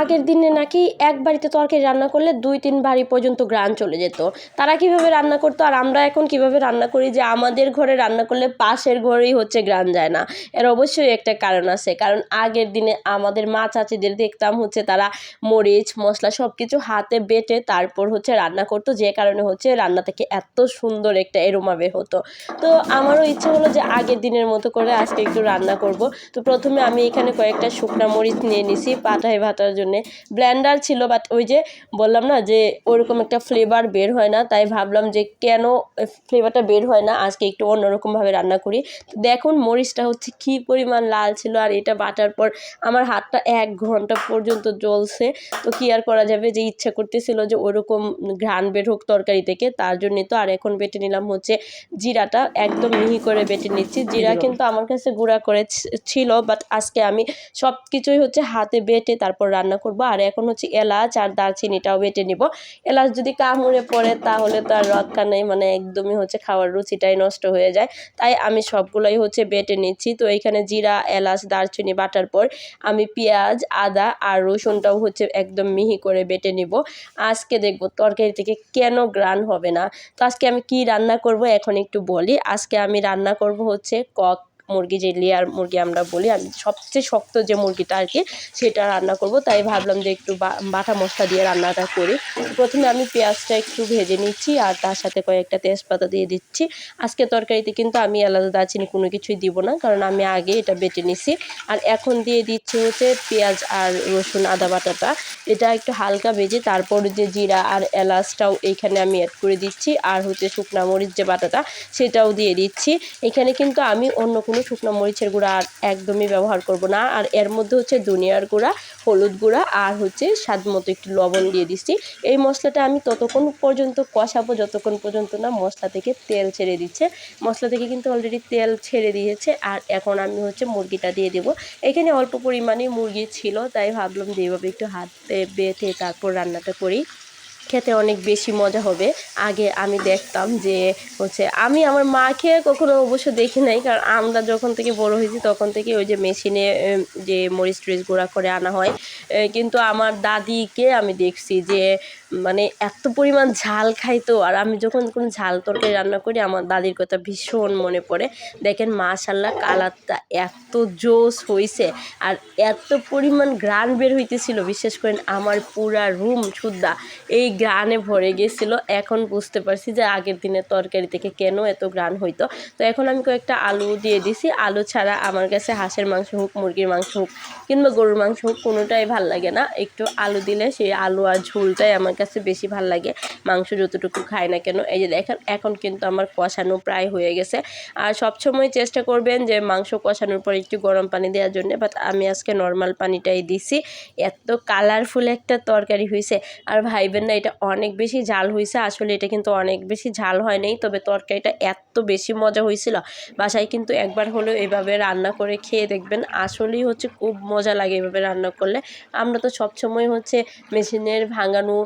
আগের দিনে নাকি এক বাড়িতে তরকারি রান্না করলে দুই, তিন বাড়ি পর্যন্ত গ্রান চলে যেত। তারা কীভাবে রান্না করতো আর আমরা এখন কীভাবে রান্না করি যে আমাদের ঘরে রান্না করলে পাশের ঘরেই হচ্ছে গ্রান যায় না? এর অবশ্যই একটা কারণ আছে। কারণ আগের দিনে আমাদের মা চাচিদের দেখতাম হচ্ছে তারা মরিচ, মশলা সব কিছু হাতে বেটে তারপর হচ্ছে রান্না করতো। যে কারণে হচ্ছে রান্না থেকে এত সুন্দর একটা এরোমা বের হতো। তো আমারও ইচ্ছে হলো যে আগের দিনের মতো করে আজকে একটু রান্না করব। তো প্রথমে আমি এখানে কয়েকটা শুকনা মরিচ নিয়ে নিছি, পাটায় ভাতার জন্যে ব্লেন্ডার ছিল বাট ওই যে বললাম না যে ওরকম একটা ফ্লেভার বের হয় না তাই ভাবলাম যে কেন ফ্লেভারটা বের হয় না আজকে একটু অন্যরকমভাবে রান্না করি। দেখুন মরিচটা হচ্ছে কী পরিমাণ লাল ছিল আর এটা বাটার পর আমার হাতটা এক ঘণ্টা পর্যন্ত জ্বলছে। তো কি আর করা যাবে যে ইচ্ছা করতেছিল যে ওরকম ঘ্রাণ বের হোক তরকারি থেকে তার জন্যই তো আর এখন বেটে নিলাম হচ্ছে জিরাটা একদম মিহি করে বেটে নিচ্ছি। জিরা কিন্তু আমার কাছে গুঁড়া করে ছিল বাট আজকে আমি সব কিছুই হচ্ছে হাতে বেটে তারপর রান্না করব। আর এখন হচ্ছে এলাচ আর দারচিনিটাও বেটে নিব। এলাচ যদি কামড়ে পড়ে তাহলে তো আর রক্ষা নেই মানে একদমই হচ্ছে খাওয়ার রুচিটাই নষ্ট হয়ে যায়। তাই আমি সবগুলোই হচ্ছে বেটে নিচ্ছি। তো এইখানে জিরা, এলাচ, দারচিনি বাটার পর আমি পেঁয়াজ, আদা আর রসুনটাও হচ্ছে একদম মিহি করে বেটে নিব। আজকে দেখব তরকারি থেকে কেন গ্রান হবে না। তো আজকে আমি কি রান্না করব এখন একটু বলি। আজকে আমি রান্না করব হচ্ছে কক মুরগি যে লেয়ার মুরগি আমরা বলি আর সবচেয়ে শক্ত যে মুরগিটা আর কি, সেটা রান্না করব। তাই ভাবলাম যে একটু বাটা মশলা দিয়ে রান্নাটা করি। প্রথমে আমি পেঁয়াজটা একটু ভেজে নিচ্ছি আর তার সাথে কয়েকটা তেজপাতা দিয়ে দিচ্ছি। আজকে তরকারিতে কিন্তু আমি আলাদা দারচিনি কোনো কিছুই দিব না, কারণ আমি আগে এটা বেটে নিছি। আর এখন দিয়ে দিচ্ছি হচ্ছে পেঁয়াজ আর রসুন, আদা বাটাটা। এটা একটু হালকা ভেজে তারপর যে জিরা আর এলাচটাও এইখানে আমি অ্যাড করে দিচ্ছি। আর হচ্ছে শুকনা মরিচ যে বাটাটা, সেটাও দিয়ে দিচ্ছি। এখানে কিন্তু আমি অন্য কোনো শুকনো মরিচের গুঁড়া আর একদমই ব্যবহার করব না। আর এর মধ্যে হচ্ছে ধনিয়ার গুঁড়া, হলুদ গুঁড়া আর হচ্ছে স্বাদ মতো একটু লবণ দিয়ে দিচ্ছি। এই মশলাটা আমি ততক্ষণ পর্যন্ত কষাবো, যতক্ষণ পর্যন্ত না মশলা থেকে তেল ছেড়ে দিচ্ছে। মশলা থেকে কিন্তু অলরেডি তেল ছেড়ে দিয়েছে আর এখন আমি হচ্ছে মুরগিটা দিয়ে দেবো। এখানে অল্প পরিমাণে মুরগি ছিল, তাই ভাবলাম যে এইভাবে একটু হাতে বেটে তারপর রান্নাটা করি। খেতে অনেক বেশি মজা হবে। আগে আমি দেখতাম যে হচ্ছে আমি আমার মাকে কখনো অবশ্য দেখি নাই, কারণ আমরা যখন থেকে বড় হয়েছি তখন থেকে ওই যে মেশিনে যে মরিচ টরিচ গুঁড়া করে আনা হয়। কিন্তু আমার দাদিকে আমি দেখছি যে মানে এত পরিমাণ ঝাল খাইতো আর আমি যখন কোনো ঝাল তরকারি রান্না করি, আমার দাদির কথা ভীষণ মনে পড়ে। দেখেন মাশাল্লাহ কালারটা এত জোস হয়েছে আর এত পরিমাণ গ্রান বের হইতেছিল। বিশেষ করে আমার পুরা রুম সুদ্ধা এই গ্রানে ভরে গেছিল। এখন বুঝতে পারছি যে আগের দিনের তরকারি থেকে কেন এত গ্রান হইতো। তো এখন আমি কয়েকটা আলু দিয়ে দিছি। আলু ছাড়া আমার কাছে হাঁসের মাংস হোক, মুরগির মাংস হোক, কিংবা গরুর মাংস হোক, কোনোটাই ভালো লাগে না। একটু আলু দিলে সেই আলু আর ঝোলটাই আমার কাছে বেশি ভালো লাগে। মাংস যতটুকু খাই না কেন, এই যে দেখেন, এখন কিন্তু আমার কষানো প্রায় হয়ে গেছে। আর সবসময় চেষ্টা করবেন যে মাংস কষানোর পর একটু গরম পানি দেওয়ার জন্য বাট আমি আজকে নর্মাল পানিটাই দিছি। এত কালারফুল একটা তরকারি হয়েছে আর ভাইবেন না, এটা অনেক বেশি ঝাল হয়েছে আসলে এটা কিন্তু অনেক বেশি ঝাল হয় নাই, তবে তরকারিটা এত বেশি মজা হয়েছিল বাসায় কিন্তু একবার হলেও এভাবে রান্না করে খেয়ে দেখবেন, আসলেই হচ্ছে খুব মজা লাগে এভাবে রান্না করলে। আমরা তো সবসময় হচ্ছে মেশিনের ভাঙানো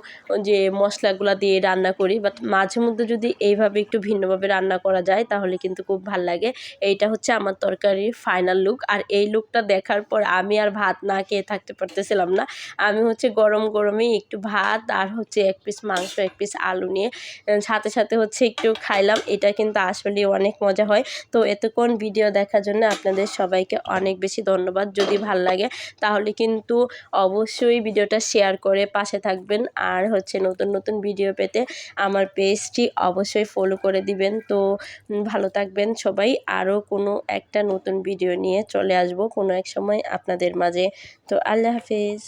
যে মশলাগুলো দিয়ে রান্না করি বাট মাঝে মধ্যে যদি এইভাবে একটু ভিন্নভাবে রান্না করা যায়, তাহলে কিন্তু খুব ভালো লাগে। এইটা হচ্ছে আমার তরকারির ফাইনাল লুক আর এই লুকটা দেখার পর আমি আর ভাত না খেয়ে থাকতে পারতেছিলাম না। আমি হচ্ছে গরম গরমেই একটু ভাত, আর হচ্ছে এক পিস মাংস, এক পিস আলু নিয়ে সাথে সাথে হচ্ছে একটু খাইলাম। এটা কিন্তু আসলে অনেক মজা হয়। তো এতক্ষণ ভিডিও দেখার জন্য আপনাদের সবাইকে অনেক বেশি ধন্যবাদ। যদি ভালো লাগে, তাহলে কিন্তু অবশ্যই ভিডিওটা শেয়ার করে পাশে থাকবেন। আর হচ্ছে নতুন নতুন ভিডিও পেতে আমার পেজটি অবশ্যই ফলো করে দিবেন। তো ভালো থাকবেন সবাই। আরও কোনো একটা নতুন ভিডিও নিয়ে চলে আসব কোনো এক সময় আপনাদের মাঝে। তো, আল্লাহ হাফিজ।